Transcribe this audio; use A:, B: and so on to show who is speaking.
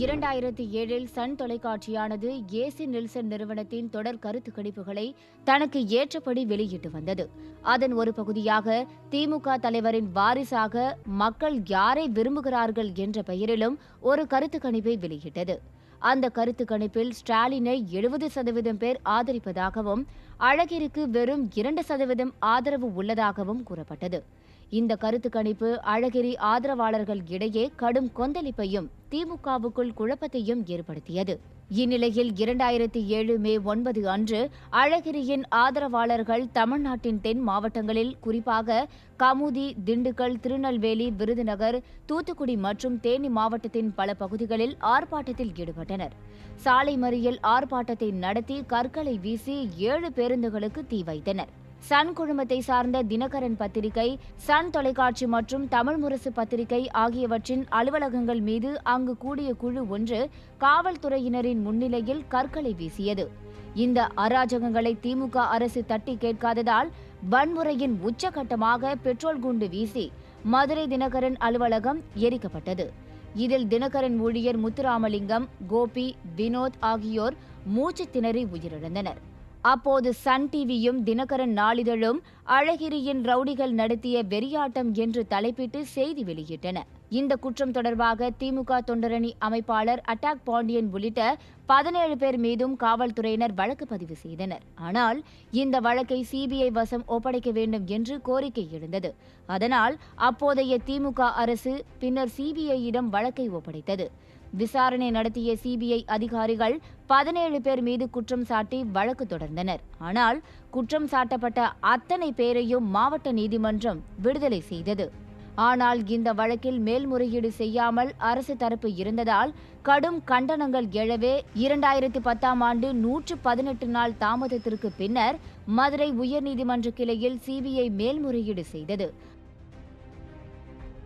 A: இரண்டாயிரத்தி ஏழில் Sun தொலைக்காட்சியானது AC Nelson நிறுவனத்தின் தொடர் கருத்து கணிப்புகளை தனக்கு ஏற்றபடி வெளியிட்டு வந்தது. அதன் ஒரு பகுதியாக திமுக தலைவரின் வாரிசாக மக்கள் யாரை விரும்புகிறார்கள் என்ற பெயரிலும் ஒரு கருத்து கணிப்பை வெளியிட்டது. அந்த கருத்து கணிப்பில் ஸ்டாலினை எழுபது சதவீதம் பேர் ஆதரிப்பதாகவும் அழகிற்கு வெறும் இரண்டு சதவீதம் ஆதரவு உள்ளதாகவும் கூறப்பட்டது. இந்த கருத்து கணிப்பு அழகிரி ஆதரவாளர்கள் இடையே கடும் கொந்தளிப்பையும் திமுகவுக்குள் குழப்பத்தையும் ஏற்படுத்தியது. இந்நிலையில் இரண்டாயிரத்தி ஏழு மே ஒன்பது அன்று அழகிரியின் ஆதரவாளர்கள் தமிழ்நாட்டின் தென் மாவட்டங்களில் குறிப்பாக கமுதி திண்டுக்கல் திருநெல்வேலி விருதுநகர் தூத்துக்குடி மற்றும் தேனி மாவட்டத்தின் பல பகுதிகளில் ஆர்ப்பாட்டத்தில் ஈடுபட்டனர். சாலை மறியல் ஆர்ப்பாட்டத்தை நடத்தி கற்களை வீசி ஏழு பேருந்துகளுக்கு தீ வைத்தனர். சன் குழுமத்தை சார்ந்த தினகரன் பத்திரிகை சன் தொலைக்காட்சி மற்றும் தமிழ் முரசு பத்திரிகை ஆகியவற்றின் அலுவலகங்கள் மீது அங்கு கூடிய குழு ஒன்று காவல்துறையினரின் முன்னிலையில் கற்களை வீசியது. இந்த அராஜகங்களை திமுக அரசு தட்டி கேட்காததால் வன்முறையின் உச்சகட்டமாக பெட்ரோல் குண்டு வீசி மதுரை தினகரன் அலுவலகம் எரிக்கப்பட்டது. இதில் தினகரன் ஊழியர் முத்துராமலிங்கம் கோபி வினோத் ஆகியோர் மூச்சு திணறி உயிரிழந்தனர். அப்போது சன் டிவியும் தினகரன் நாளிதழும் அழகிரியின் ரவுடிகள் நடத்திய வெறியாட்டம் என்று தலைப்பிட்டு செய்தி வெளியிட்டன. இந்த குற்றம் தொடர்பாக திமுக தொண்டரணி அமைப்பாளர் அட்டாக் பாண்டியன் உள்ளிட்ட பதினேழு பேர் மீதும் காவல்துறையினர் வழக்கு பதிவு செய்தனர். ஆனால் இந்த வழக்கை சிபிஐ வசம் ஒப்படைக்க வேண்டும் என்று கோரிக்கை எழுந்தது. அதனால் அப்போதைய திமுக அரசு பின்னர் சிபிஐயிடம் வழக்கை ஒப்படைத்தது. விசாரணை நடத்திய சிபிஐ அதிகாரிகள் பதினேழு பேர் மீது குற்றம் சாட்டி வழக்கு தொடர்ந்தனர். ஆனால் குற்றம் சாட்டப்பட்ட அத்தனை பேரையும் மாவட்ட நீதிமன்றம் விடுதலை செய்தது. ஆனால் இந்த வழக்கில் மேல்முறையீடு செய்யாமல் அரசு தரப்பு இருந்ததால் கடும் கண்டனங்கள் எழவே இரண்டாயிரத்தி பத்தாம் ஆண்டு நூற்று பதினெட்டு நாள் தாமதத்திற்கு பின்னர் மதுரை உயர்நீதிமன்ற கிளையில் சிபிஐ மேல்முறையீடு செய்தது.